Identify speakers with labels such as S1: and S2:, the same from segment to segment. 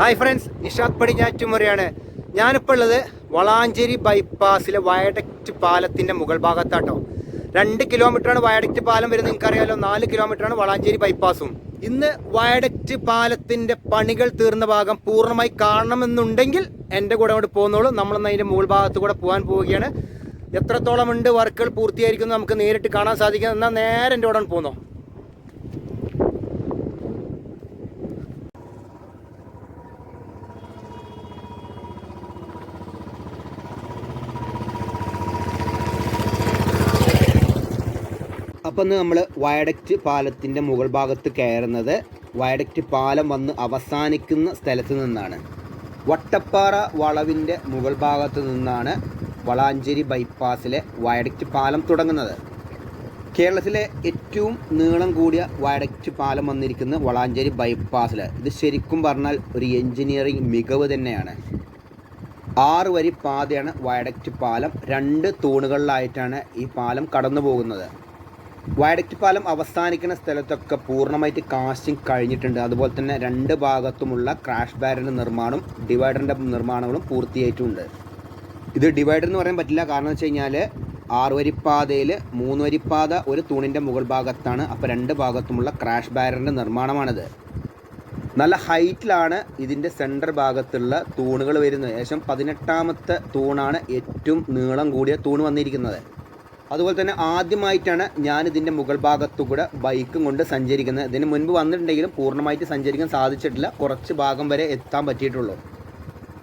S1: Hi friends Nishad പടിഞ്ഞാറ്റുമുറയാണ്. ഞാനിപ്പോൾ ഉള്ളത് Valanchery ബൈപ്പാസിലെ viaduct പാലത്തിന്റെ മുകൾ ഭാഗത്താട്ടോ. രണ്ട് കിലോമീറ്ററാണ് വയഡക്റ്റ് പാലം വരുന്നത്. നിങ്ങൾക്കറിയാലോ നാല് കിലോമീറ്ററാണ് വളാഞ്ചേരി ബൈപ്പാസും. ഇന്ന് വയഡക്റ്റ് പാലത്തിന്റെ പണികൾ തീർന്ന ഭാഗം പൂർണമായി കാണണമെന്നുണ്ടെങ്കിൽ എന്റെ കൂടെ അങ്ങോട്ട് പോകുന്നോളൂ നമ്മളൊന്ന് അതിന്റെ മുകൾ ഭാഗത്ത് കൂടെ പോകാൻ പോവുകയാണ്. എത്രത്തോളം ഉണ്ട് വർക്കുകൾ പൂർത്തിയായിരിക്കുന്നു നമുക്ക് നേരിട്ട് കാണാൻ സാധിക്കും. എന്നാൽ നേരെ എന്റെ കൂടെ പോകുന്നോ അപ്പം നമ്മൾ വയഡക്റ്റ് പാലത്തിന്റെ മുകൾ ഭാഗത്ത് കയറുന്നത് വയഡക്റ്റ് പാലം വന്ന് അവസാനിക്കുന്ന സ്ഥലത്ത് നിന്നാണ്. വട്ടപ്പാറ വളവിന്റെ മുകൾ ഭാഗത്ത് നിന്നാണ് വളാഞ്ചേരി ബൈപ്പാസിലെ വയഡക്റ്റ് പാലം തുടങ്ങുന്നത്. കേരളത്തിലെ ഏറ്റവും നീളം കൂടിയ വയഡക്റ്റ് പാലം വന്നിരിക്കുന്ന വളാഞ്ചേരി ബൈപ്പാസിൽ ഇത് ശരിക്കും പറഞ്ഞാൽ ഒരു എഞ്ചിനീയറിംഗ് മികവ് തന്നെയാണ്. ആറ് വരി പാതയാണ് വയഡക്റ്റ് പാലം. രണ്ട് തൂണുകളിലായിട്ടാണ് ഈ പാലം കടന്നു പോകുന്നത് വയഡക്റ്റ് പാലം അവസാനിക്കുന്ന സ്ഥലത്തൊക്കെ പൂർണമായിട്ട് കാസ്റ്റിംഗ് കഴിഞ്ഞിട്ടുണ്ട്. അതുപോലെ തന്നെ രണ്ട് ഭാഗത്തുമുള്ള ക്രാഷ് ബാരിന്റെ നിർമ്മാണം ഡിവൈഡറിന്റെ നിർമ്മാണങ്ങളും പൂർത്തിയായിട്ടുണ്ട്. ഇത് ഡിവൈഡർ എന്ന് പറയാൻ പറ്റില്ല. കാരണം വെച്ച് കഴിഞ്ഞാൽ മൂന്ന് വരിപ്പാത ഒരു തൂണിന്റെ മുകൾ ഭാഗത്താണ്. അപ്പോൾ രണ്ട് ഭാഗത്തുമുള്ള ക്രാഷ് ബാരിന്റെ നിർമ്മാണമാണിത്. നല്ല ഹൈറ്റിലാണ് ഇതിന്റെ സെന്റർ ഭാഗത്തുള്ള തൂണുകൾ വരുന്നത്. ഏകദേശം പതിനെട്ടാമത്തെ തൂണാണ് ഏറ്റവും നീളം കൂടിയ തൂണ് വന്നിരിക്കുന്നത്. അതുപോലെ തന്നെ ആദ്യമായിട്ടാണ് ഞാൻ ഇതിന്റെ മുകൾ ഭാഗത്തു കൂടെ ബൈക്കും കൊണ്ട് സഞ്ചരിക്കുന്നത്. ഇതിന് മുൻപ് വന്നിട്ടുണ്ടെങ്കിലും പൂർണമായിട്ട് സഞ്ചരിക്കാൻ സാധിച്ചിട്ടില്ല. കുറച്ച് ഭാഗം വരെ എത്താൻ പറ്റിയിട്ടുള്ളൂ.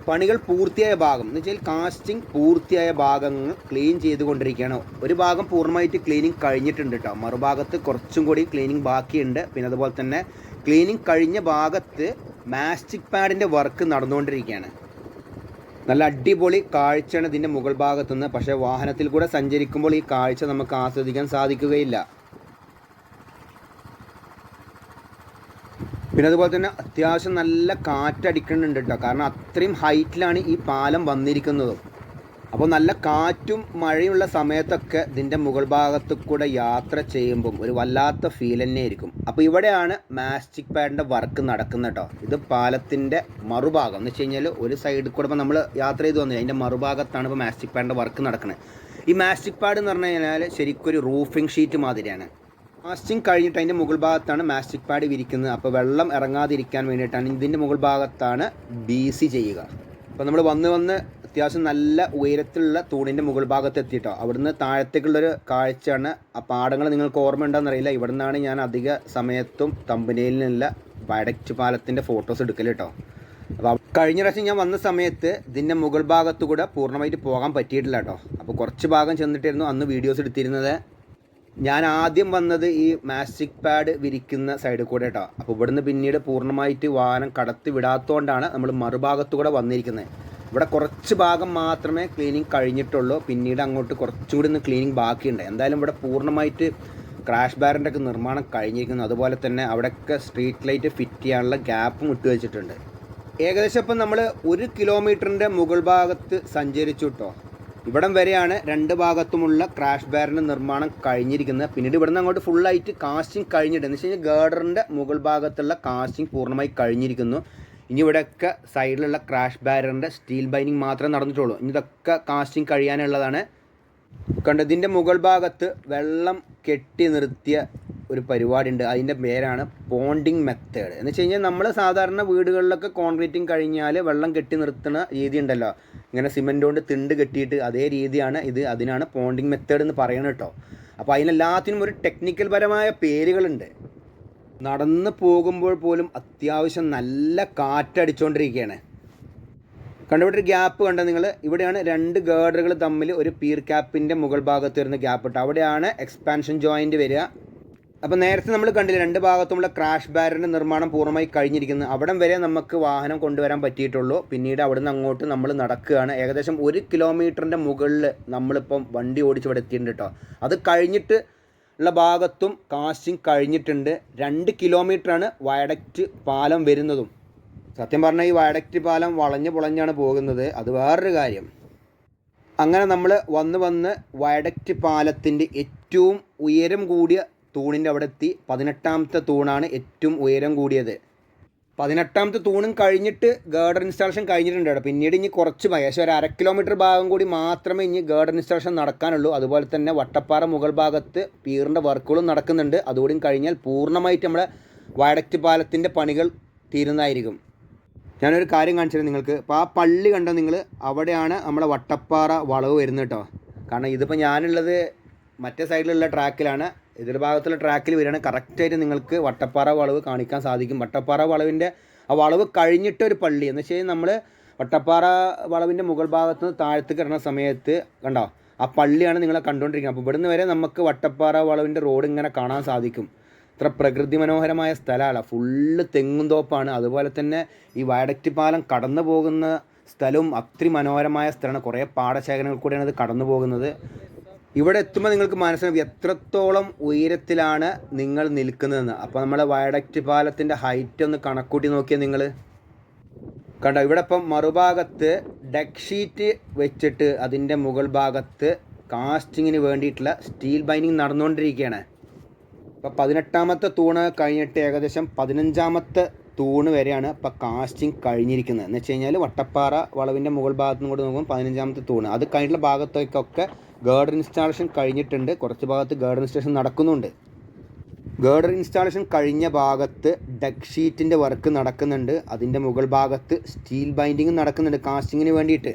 S1: പണികൾ പൂർത്തിയായ ഭാഗം. എന്ന് വെച്ചാൽ കാസ്റ്റിംഗ് പൂർത്തിയായ ഭാഗങ്ങൾ ക്ലീൻ ചെയ്തുകൊണ്ടിരിക്കുകയാണ്. ഒരു ഭാഗം പൂർണമായിട്ട് ക്ലീനിങ് കഴിഞ്ഞിട്ടുണ്ട് കേട്ടോ മറുഭാഗത്ത് കുറച്ചും കൂടി ക്ലീനിങ് ബാക്കിയുണ്ട്. പിന്നെ അതുപോലെ തന്നെ ക്ലീനിങ് കഴിഞ്ഞ ഭാഗത്ത് മാസ്റ്റിക് പാഡിന്റെ വർക്ക് നടന്നുകൊണ്ടിരിക്കുകയാണ്. നല്ല അടിപൊളി കാഴ്ചയാണ് ഇതിന്റെ മുകൾ ഭാഗത്തുനിന്ന്. പക്ഷേ വാഹനത്തിൽ കൂടെ സഞ്ചരിക്കുമ്പോൾ ഈ കാഴ്ച നമുക്ക് ആസ്വദിക്കാൻ സാധിക്കുകയില്ല. പിന്നെ അതുപോലെ തന്നെ അത്യാവശ്യം നല്ല കാറ്റടിക്കുന്നുണ്ട് കേട്ടോ. കാരണം അത്രയും ഹൈറ്റിലാണ് ഈ പാലം വന്നിരിക്കുന്നതും. അപ്പോൾ നല്ല കാറ്റും മഴയുള്ള സമയത്തൊക്കെ ഇതിന്റെ മുകൾ ഭാഗത്ത് കൂടെ യാത്ര ചെയ്യുമ്പം ഒരു വല്ലാത്ത ഫീൽ തന്നെ ആയിരിക്കും. അപ്പോൾ ഇവിടെയാണ് മാസ്റ്റിക് പാഡിന്റെ വർക്ക് നടക്കുന്നത് കേട്ടോ. ഇത് പാലത്തിന്റെ മറുഭാഗം. എന്ന് വെച്ച് കഴിഞ്ഞാൽ ഒരു സൈഡിൽ കൂടെ ഇപ്പോൾ നമ്മൾ യാത്ര ചെയ്ത് വന്നത് അതിന്റെ മറുഭാഗത്താണ് ഇപ്പോൾ മാസ്റ്റിക് പാഡിന്റെ വർക്ക് നടക്കുന്നത് ഈ മാസ്റ്റിക് പാഡ് എന്ന് പറഞ്ഞു കഴിഞ്ഞാൽ ശരിക്കും ഒരു റൂഫിംഗ് ഷീറ്റ് മാതിരിയാണ്. മാസ്റ്റിംഗ് കഴിഞ്ഞിട്ട് അതിന്റെ മുകൾ ഭാഗത്താണ് മാസ്റ്റിക് പാഡ് വിരിക്കുന്നത്. അപ്പോൾ വെള്ളം ഇറങ്ങാതിരിക്കാൻ വേണ്ടിയിട്ടാണ് ഇതിന്റെ മുകൾ ഭാഗത്താണ് ബി സി ചെയ്യുക. അപ്പോൾ നമ്മൾ വന്ന് വന്ന് അത്യാവശ്യം നല്ല ഉയരത്തിലുള്ള തൂണിന്റെ മുകൾ ഭാഗത്ത് എത്തിയിട്ടോ. അവിടുന്ന് താഴത്തേക്കുള്ളൊരു കാഴ്ചയാണ്. ആ പാടങ്ങൾ നിങ്ങൾക്ക് ഓർമ്മ ഉണ്ടോയെന്നറിയില്ല ഇവിടെ നിന്നാണ് ഞാൻ അധിക സമയത്തും തമ്പനയിലുള്ള വടച്ചു പാലത്തിന്റെ ഫോട്ടോസ് എടുക്കൽ കേട്ടോ അപ്പോൾ കഴിഞ്ഞ പ്രാവശ്യം ഞാൻ വന്ന സമയത്ത് ഇതിന്റെ മുകൾ ഭാഗത്തു കൂടെ പൂർണമായിട്ട് പോകാൻ പറ്റിയിട്ടില്ല കേട്ടോ അപ്പോൾ കുറച്ച് ഭാഗം ചെന്നിട്ടായിരുന്നു അന്ന് വീഡിയോസ് എടുത്തിരുന്നത്. ഞാൻ ആദ്യം വന്നത് ഈ മാസ്റ്റിക് പാഡ് വിരിക്കുന്ന സൈഡിൽ കൂടെ കേട്ടോ അപ്പോൾ ഇവിടുന്ന് പിന്നീട് പൂർണമായിട്ട് വാഹനം കടത്തി വിടാത്തതുകൊണ്ടാണ് നമ്മൾ മറുഭാഗത്തു കൂടെ വന്നിരിക്കുന്നത്. ഇവിടെ കുറച്ച് ഭാഗം മാത്രമേ ക്ലീനിങ് കഴിഞ്ഞിട്ടുള്ളൂ. പിന്നീട് അങ്ങോട്ട് കുറച്ചുകൂടി ഒന്ന് ക്ലീനിങ് ബാക്കിയുണ്ട്. എന്തായാലും ഇവിടെ പൂർണമായിട്ട് ക്രാഷ് ബാറിന്റെ ഒക്കെ നിർമ്മാണം കഴിഞ്ഞിരിക്കുന്നു. അതുപോലെ തന്നെ അവിടെയൊക്കെ സ്ട്രീറ്റ് ലൈറ്റ് ഫിറ്റ് ചെയ്യാനുള്ള ഗ്യാപ്പും ഇട്ട് വെച്ചിട്ടുണ്ട്. ഏകദേശം ഇപ്പം നമ്മൾ ഒരു കിലോമീറ്ററിന്റെ മുകൾ ഭാഗത്ത് സഞ്ചരിച്ചു കേട്ടോ ഇവിടം വരെയാണ് രണ്ട് ഭാഗത്തുമുള്ള ക്രാഷ് ബാറിന്റെ നിർമ്മാണം കഴിഞ്ഞിരിക്കുന്നത്. പിന്നീട് ഇവിടുന്ന് അങ്ങോട്ട് ഫുള്ളായിട്ട് കാസ്റ്റിംഗ് കഴിഞ്ഞിട്ടുണ്ട്. എന്ന് വെച്ച് കഴിഞ്ഞാൽ ഗേഡറിന്റെ മുകൾ ഭാഗത്തുള്ള കാസ്റ്റിംഗ് പൂർണമായി കഴിഞ്ഞിരിക്കുന്നു. ഇനി ഇവിടെയൊക്കെ സൈഡിലുള്ള ക്രാഷ് ബാരറിന്റെ സ്റ്റീൽ ബൈനിങ് മാത്രമേ നടന്നിട്ടുള്ളൂ. ഇനി ഇതൊക്കെ കാസ്റ്റിംഗ് കഴിയാനുള്ളതാണ്. കണ്ടോ ഇതിന്റെ മുകൾ ഭാഗത്ത് വെള്ളം കെട്ടി നിർത്തിയ ഒരു പരിപാടി ഉണ്ട് അതിന്റെ പേരാണ് പോണ്ടിങ് മെത്തേഡ് എന്ന് വെച്ച് കഴിഞ്ഞാൽ നമ്മൾ സാധാരണ വീടുകളിലൊക്കെ കോൺക്രീറ്റിങ് കഴിഞ്ഞാൽ വെള്ളം കെട്ടി നിർത്തുന്ന രീതി ഉണ്ടല്ലോ. ഇങ്ങനെ സിമെന്റ് കൊണ്ട് തിണ്ട് കെട്ടിയിട്ട് അതേ രീതിയാണ് ഇത് അതിനാണ് പോണ്ടിങ് മെത്തേഡ് എന്ന് പറയണം കേട്ടോ. അപ്പോൾ അതിനെല്ലാത്തിനും ഒരു ടെക്നിക്കൽ പരമായ പേരുകളുണ്ട്. നടന്ന് പോകുമ്പോൾ പോലും അത്യാവശ്യം നല്ല കാറ്റടിച്ചുകൊണ്ടിരിക്കുകയാണ് കണ്ടുപിട്ടൊരു ഗ്യാപ്പ് കണ്ട നിങ്ങൾ ഇവിടെയാണ് രണ്ട് ഗേർഡറുകൾ തമ്മിൽ ഒരു പീർ ക്യാപ്പിന്റെ മുകൾ ഭാഗത്ത് വരുന്ന ഗ്യാപ്പ് ഇട്ട് അവിടെയാണ് എക്സ്പാൻഷൻ ജോയിന്റ് വരിക. അപ്പോൾ നേരത്തെ നമ്മൾ കണ്ടില്ല രണ്ട് ഭാഗത്തുമുള്ള ക്രാഷ് ബാരിന്റെ നിർമ്മാണം പൂർണമായി കഴിഞ്ഞിരിക്കുന്നു. അവിടം വരെ നമുക്ക് വാഹനം കൊണ്ടുവരാൻ പറ്റിയിട്ടുള്ളൂ. പിന്നീട് അവിടുന്ന് അങ്ങോട്ട് നമ്മൾ നടക്കുകയാണ്. ഏകദേശം ഒരു കിലോമീറ്ററിന്റെ മുകളിൽ നമ്മളിപ്പം വണ്ടി ഓടിച്ച് ഇവിടെ എത്തിയിട്ടുണ്ട് കേട്ടോ. അത് കഴിഞ്ഞിട്ട് ഉള്ള ഭാഗത്തും കാസ്റ്റിംഗ് കഴിഞ്ഞിട്ടുണ്ട്. രണ്ട് കിലോമീറ്ററാണ് വയഡക്റ്റ് പാലം വരുന്നതും. സത്യം പറഞ്ഞാൽ ഈ വയഡക്റ്റ് പാലം വളഞ്ഞ് പുളഞ്ഞാണ് പോകുന്നത്. അത് വേറൊരു കാര്യം. അങ്ങനെ നമ്മൾ വന്ന് വന്ന് വയഡക്റ്റ് പാലത്തിന്റെ ഏറ്റവും ഉയരം കൂടിയ തൂണിന്റെ അവിടെ എത്തി പതിനെട്ടാമത്തെ തൂണാണ് ഏറ്റവും ഉയരം കൂടിയത്. പതിനെട്ടാമത്തെ തൂണും കഴിഞ്ഞിട്ട് ഗേർഡർ ഇൻസ്റ്റാളേഷൻ കഴിഞ്ഞിട്ടുണ്ട് കേട്ടോ. പിന്നീട് ഇനി കുറച്ച് ഏകദേശം ഒരു അര കിലോമീറ്റർ ഭാഗം കൂടി മാത്രമേ ഇനി ഗേർഡർ ഇൻസ്റ്റാളേഷൻ നടക്കാനുള്ളൂ. അതുപോലെ തന്നെ വട്ടപ്പാറ മുകൾ ഭാഗത്ത് പീറിന്റെ വർക്കുകളും നടക്കുന്നുണ്ട്. അതുകൂടി കഴിഞ്ഞാൽ പൂർണമായിട്ട് നമ്മുടെ വയഡക്റ്റ് പാലത്തിന്റെ പണികൾ തീരുന്നതായിരിക്കും. ഞാനൊരു കാര്യം കാണിച്ചിരുന്നു നിങ്ങൾക്ക്. അപ്പോൾ ആ പള്ളി കണ്ടോ നിങ്ങൾ? അവിടെയാണ് നമ്മുടെ വട്ടപ്പാറ വളവ് വരുന്നത് കേട്ടോ. കാരണം ഇതിപ്പോൾ ഞാനുള്ളത് മറ്റേ സൈഡിലുള്ള ട്രാക്കിലാണ് എതിർ ഭാഗത്തുള്ള ട്രാക്കിൽ വരികയാണ് കറക്റ്റായിട്ട് നിങ്ങൾക്ക് വട്ടപ്പാറ വളവ് കാണിക്കാൻ സാധിക്കും. വട്ടപ്പാറ വളവിന്റെ ആ വളവ് കഴിഞ്ഞിട്ട് ഒരു പള്ളി. എന്ന് വെച്ച് കഴിഞ്ഞാൽ നമ്മൾ വട്ടപ്പാറ വളവിന്റെ മുകൾ ഭാഗത്ത് നിന്ന് താഴത്തേക്ക് കിടന്ന സമയത്ത് കണ്ടോ ആ പള്ളിയാണ് നിങ്ങളെ കണ്ടുകൊണ്ടിരിക്കുന്നത്. അപ്പോൾ ഇവിടുന്ന് വരെ നമുക്ക് വട്ടപ്പാറ വളവിന്റെ റോഡ് ഇങ്ങനെ കാണാൻ സാധിക്കും. ഇത്ര പ്രകൃതി മനോഹരമായ സ്ഥലമാണ്. ഫുള്ള് തെങ്ങും തോപ്പാണ്. അതുപോലെ തന്നെ ഈ വയഡക്റ്റ് പാലം കടന്നു പോകുന്ന സ്ഥലവും അത്രി മനോഹരമായ സ്ഥലമാണ്. കുറേ പാടശേഖരങ്ങൾ കൂടെയാണ് ഇത് കടന്നു പോകുന്നത്. ഇവിടെ എത്തുമ്പോൾ നിങ്ങൾക്ക് മനസ്സിലാവും എത്രത്തോളം ഉയരത്തിലാണ് നിങ്ങൾ നിൽക്കുന്നതെന്ന്. അപ്പോൾ നമ്മളെ വയഡക്റ്റ് പാലത്തിന്റെ ഹൈറ്റ് ഒന്ന് കണക്കൂട്ടി നോക്കിയാൽ നിങ്ങൾ കണ്ടോ ഇവിടെ ഇപ്പം മറുഭാഗത്ത് ഡെക്ക് ഷീറ്റ് വെച്ചിട്ട് അതിന്റെ മുകൾ ഭാഗത്ത് കാസ്റ്റിങ്ങിന് വേണ്ടിയിട്ടുള്ള സ്റ്റീൽ ബൈനിങ് നടന്നുകൊണ്ടിരിക്കുകയാണ്. അപ്പോൾ പതിനെട്ടാമത്തെ തൂണ് കഴിഞ്ഞിട്ട് ഏകദേശം പതിനഞ്ചാമത്തെ തൂണ് വരെയാണ് ഇപ്പോൾ കാസ്റ്റിംഗ് കഴിഞ്ഞിരിക്കുന്നത്. എന്ന് വെച്ച് കഴിഞ്ഞാൽ വട്ടപ്പാറ വളവിന്റെ മുകൾ ഭാഗത്തു നിന്ന് കൂടെ നോക്കുമ്പോൾ പതിനഞ്ചാമത്തെ തൂണ്. അത് കഴിഞ്ഞിട്ടുള്ള ഭാഗത്തേക്കൊക്കെ ഗേർഡർ ഇൻസ്റ്റാളേഷൻ കഴിഞ്ഞിട്ടുണ്ട്. കുറച്ച് ഭാഗത്ത് ഗേർഡർ ഇൻസ്റ്റാളേഷൻ നടക്കുന്നുണ്ട്. ഗേർഡർ ഇൻസ്റ്റാളേഷൻ കഴിഞ്ഞ ഭാഗത്ത് ഡെക്ക് ഷീറ്റിന്റെ വർക്ക് നടക്കുന്നുണ്ട്. അതിന്റെ മുകൾ ഭാഗത്ത് സ്റ്റീൽ ബൈൻഡിങ് നടക്കുന്നുണ്ട്. കാസ്റ്റിങ്ങിന് വേണ്ടിയിട്ട്.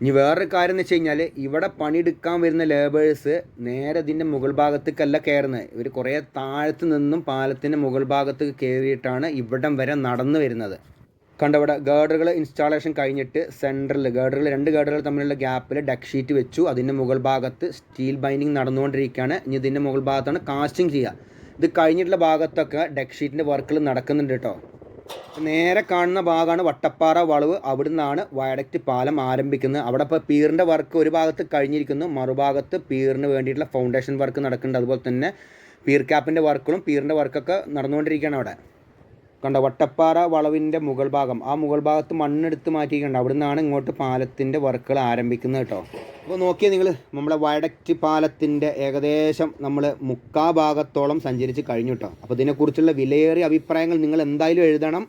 S1: ഇനി വേറൊരു കാര്യം എന്ന് വെച്ച് കഴിഞ്ഞാൽ ഇവിടെ പണിയെടുക്കാൻ വരുന്ന ലേബേഴ്സ് നേരെ ഇതിന്റെ മുകൾ ഭാഗത്തേക്കല്ല കയറുന്നത് ഇവർ കുറേ താഴത്ത് നിന്നും പാലത്തിന്റെ മുകൾ ഭാഗത്തേക്ക് കയറിയിട്ടാണ് ഇവിടം വരെ നടന്നു വരുന്നത്. കണ്ടവിടെ ഗേർഡറുകൾ ഇൻസ്റ്റാളേഷൻ കഴിഞ്ഞിട്ട് സെന്ററിൽ ഗേർഡറുകൾ രണ്ട് ഗേർഡറുകൾ തമ്മിലുള്ള ഗ്യാപ്പിൽ ഡക്ക് ഷീറ്റ് വെച്ചു. അതിന്റെ മുകൾ ഭാഗത്ത് സ്റ്റീൽ ബൈൻഡിങ് നടന്നുകൊണ്ടിരിക്കുകയാണ്. ഇനി ഇതിന്റെ മുകൾ ഭാഗത്താണ് കാസ്റ്റിംഗ് ചെയ്യുക. ഇത് കഴിഞ്ഞിട്ടുള്ള ഭാഗത്തൊക്കെ ഡക്ക് ഷീറ്റിന്റെ വർക്കുകൾ നടക്കുന്നുണ്ട് കേട്ടോ. നേരെ കാണുന്ന ഭാഗമാണ് വട്ടപ്പാറ വളവ്. അവിടെ നിന്നാണ് വയഡക്റ്റ് പാലം ആരംഭിക്കുന്നത്. അവിടെ ഇപ്പോൾ പീറിന്റെ വർക്ക് ഒരു ഭാഗത്ത് കഴിഞ്ഞിരിക്കുന്നു. മറുഭാഗത്ത് പീറിന് വേണ്ടിയിട്ടുള്ള ഫൗണ്ടേഷൻ വർക്ക് നടക്കുന്നുണ്ട്. അതുപോലെ തന്നെ പീർ ക്യാപ്പിന്റെ വർക്കുകളും പീറിന്റെ വർക്കൊക്കെ നടന്നുകൊണ്ടിരിക്കുകയാണ് അവിടെ. കണ്ടോ വട്ടപ്പാറ വളവിന്റെ മുകൾ ഭാഗം. ആ മുകൾ ഭാഗത്ത് മണ്ണെടുത്ത് മാറ്റിയിട്ടുണ്ട്. അവിടെ നിന്നാണ് ഇങ്ങോട്ട് പാലത്തിന്റെ വർക്കുകൾ ആരംഭിക്കുന്നത് കേട്ടോ. അപ്പോൾ നോക്കിയാൽ നിങ്ങൾ നമ്മുടെ വയഡക്റ്റ് പാലത്തിന്റെ ഏകദേശം നമ്മൾ മുക്കാ ഭാഗത്തോളം സഞ്ചരിച്ച് കഴിഞ്ഞു കേട്ടോ. അപ്പോൾ ഇതിനെക്കുറിച്ചുള്ള വിലയേറിയ അഭിപ്രായങ്ങൾ നിങ്ങൾ എന്തായാലും എഴുതണം.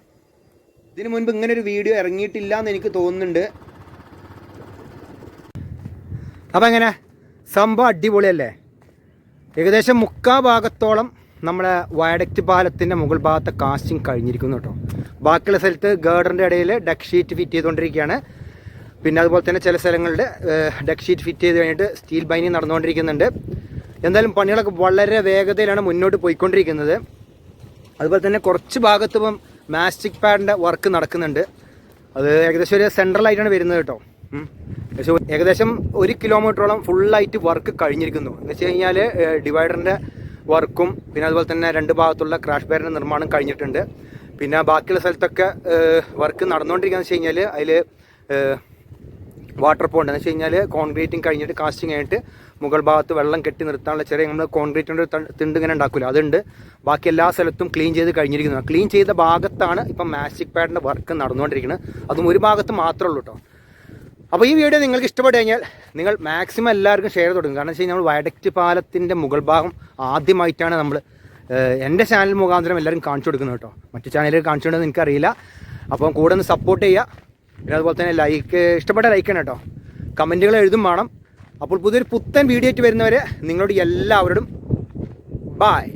S1: ഇതിനു മുൻപ് ഇങ്ങനെ ഒരു വീഡിയോ ഇറങ്ങിയിട്ടില്ല എന്ന് എനിക്ക് തോന്നുന്നുണ്ട്. അപ്പോൾ എങ്ങനെ? സംഭവം അടിപൊളിയല്ലേ? ഏകദേശം മുക്കാ ഭാഗത്തോളം നമ്മുടെ വയഡക്റ്റ് പാലത്തിന്റെ മുകൾ ഭാഗത്തെ കാസ്റ്റിംഗ് കഴിഞ്ഞിരിക്കുന്നു കേട്ടോ ബാക്കിയുള്ള സ്ഥലത്ത് ഗേർഡറിന്റെ ഇടയിൽ ഡെക്ക് ഷീറ്റ് ഫിറ്റ് ചെയ്തുകൊണ്ടിരിക്കുകയാണ്. പിന്നെ അതുപോലെ തന്നെ ചില സ്ഥലങ്ങളിൽ ഡെക്ക് ഷീറ്റ് ഫിറ്റ് ചെയ്ത് കഴിഞ്ഞിട്ട് സ്റ്റീൽ ബൈനിങ് നടന്നുകൊണ്ടിരിക്കുന്നുണ്ട്. എന്തായാലും പണികളൊക്കെ വളരെ വേഗതയിലാണ് മുന്നോട്ട് പോയിക്കൊണ്ടിരിക്കുന്നത്. അതുപോലെ തന്നെ കുറച്ച് ഭാഗത്ത് ഇപ്പം മാസ്റ്റിക് പാഡിന്റെ വർക്ക് നടക്കുന്നുണ്ട്. അത് ഏകദേശം ഒരു സെൻട്രലായിട്ടാണ് വരുന്നത് കേട്ടോ ഏകദേശം ഒരു കിലോമീറ്ററോളം ഫുള്ളായിട്ട് വർക്ക് കഴിഞ്ഞിരിക്കുന്നു. എന്ന് വെച്ച് കഴിഞ്ഞാൽ ഡിവൈഡറിന്റെ വർക്കും പിന്നെ അതുപോലെ തന്നെ രണ്ട് ഭാഗത്തുള്ള ക്രാഷ് ബാരിന്റെ നിർമ്മാണം കഴിഞ്ഞിട്ടുണ്ട്. പിന്നെ ബാക്കിയുള്ള സ്ഥലത്തൊക്കെ വർക്ക് നടന്നുകൊണ്ടിരിക്കുകയെന്ന് വെച്ച് കഴിഞ്ഞാൽ അതിൽ വാട്ടർ പോണ്ട് എന്ന് വെച്ച് കഴിഞ്ഞാൽ കോൺക്രീറ്റിംഗ് കഴിഞ്ഞിട്ട് കാസ്റ്റിംഗ് ആയിട്ട് മുകൾ ഭാഗത്ത് വെള്ളം കെട്ടി നിർത്താനുള്ള ചെറിയ നമ്മൾ കോൺക്രീറ്റിന്റെ തിണ്ട് ഇങ്ങനെ ഉണ്ടാക്കില്ല അതുണ്ട്. ബാക്കി എല്ലാ സ്ഥലത്തും ക്ലീൻ ചെയ്ത് കഴിഞ്ഞിരിക്കുന്നു. ക്ലീൻ ചെയ്ത ഭാഗത്താണ് ഇപ്പം മാസ്റ്റിക് പാഡിന്റെ വർക്ക് നടന്നുകൊണ്ടിരിക്കുന്നത് അതും ഒരു ഭാഗത്ത് മാത്രമേ ഉള്ളൂ കേട്ടോ അപ്പോൾ ഈ വീഡിയോ നിങ്ങൾക്ക് ഇഷ്ടപ്പെട്ട് കഴിഞ്ഞാൽ നിങ്ങൾ മാക്സിമം എല്ലാവർക്കും ഷെയർ തുടങ്ങും കാരണം വെച്ച് കഴിഞ്ഞാൽ നമ്മൾ വയഡക്റ്റ് പാലത്തിന്റെ മുകൾ ഭാഗം ആദ്യമായിട്ടാണ് നമ്മൾ എന്റെ ചാനൽ മുഖാന്തരം എല്ലാവരും കാണിച്ചു കൊടുക്കുന്നത് കേട്ടോ. മറ്റു ചാനലിൽ കാണിച്ചു കൊടുക്കുന്നത് എനിക്കറിയില്ല. അപ്പം കൂടെ ഒന്ന് സപ്പോർട്ട് ചെയ്യുക. പിന്നെ അതുപോലെ തന്നെ ലൈക്ക് ഇഷ്ടപ്പെട്ട ലൈക്ക് ആണ് കേട്ടോ. കമന്റുകൾ എഴുതും വേണം. അപ്പോൾ പുതിയൊരു പുത്തൻ വീഡിയോ ആയിട്ട് വരുന്നവരെ നിങ്ങളോട് എല്ലാവരോടും ബായ്